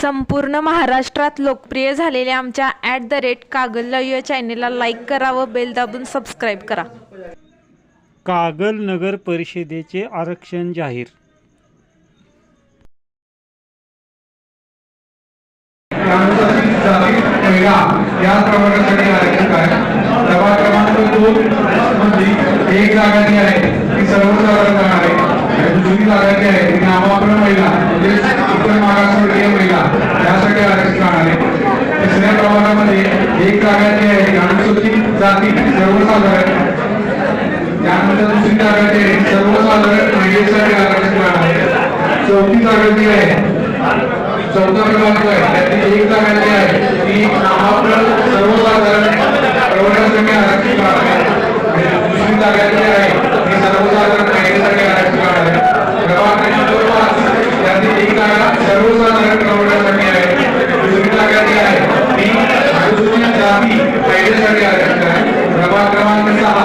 संपूर्ण महाराष्ट्रात लोकप्रिय झालेल्या आमच्या ॲट द रेट कागल या चॅनेलला लाईक करा व बेल दाबून सबस्क्राईब करा. कागल नगर परिषदेचे आरक्षण जाहीर. या आहे क्रमांक दोन मध्ये एक जागा जी आहे ती सर्वसाधारण जागा आहे आणि दुसरी जागा जी आहे ती नामांकन महिला. प्रभागामध्ये एक जागा जी आहे. अनुसूचित जाती सर्वसाधारण. त्यानंतर दुसरी जागा जी आहे. सर्वसाधारण महिलेसाठी आरक्षण आहे. चौथी जागा जी आहे. चौथा क्रमांक आहे. त्याची एक जागा जी आहे. ती नामांकन सर्वसाधारण प्रवर्गासाठी आरक्षण आहे. दुसरी जागा जी आहे. ती सर्वसाधारण महिलेसाठी आरक्षित आहे. प्रभाग क्रमांक पाच त्याची एक जागा सर्वसाधारण प्रवर्गासाठी आहे दुसरी जागा जी आहे ती अनुसूचित जाती महिलेसाठी आरक्षित आहे प्रभाग क्रमांक सहा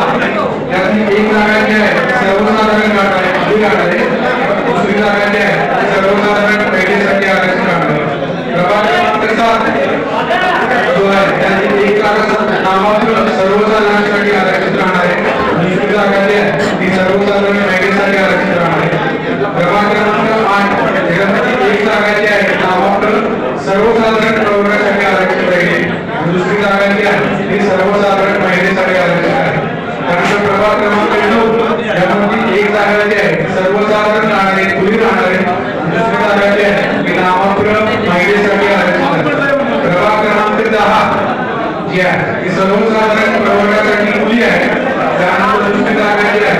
त्याची एक जागा जी आहे सर्वसाधारण आहे आहे दुसरी जागा जी आहे ती सर्वसाधारण महिलेसाठी आरक्षित आहे प्रभाग क्रमांक सात जो आहे एक जागा नामांकन सर्वसाधारणसाठी आरक्षित राहणार आहे दुसरी जागा जी आहे ती सर्वसाधारण जी आहे ही सर्वसाधारण प्रवर्गासाठी मुली आहेत त्यामुळे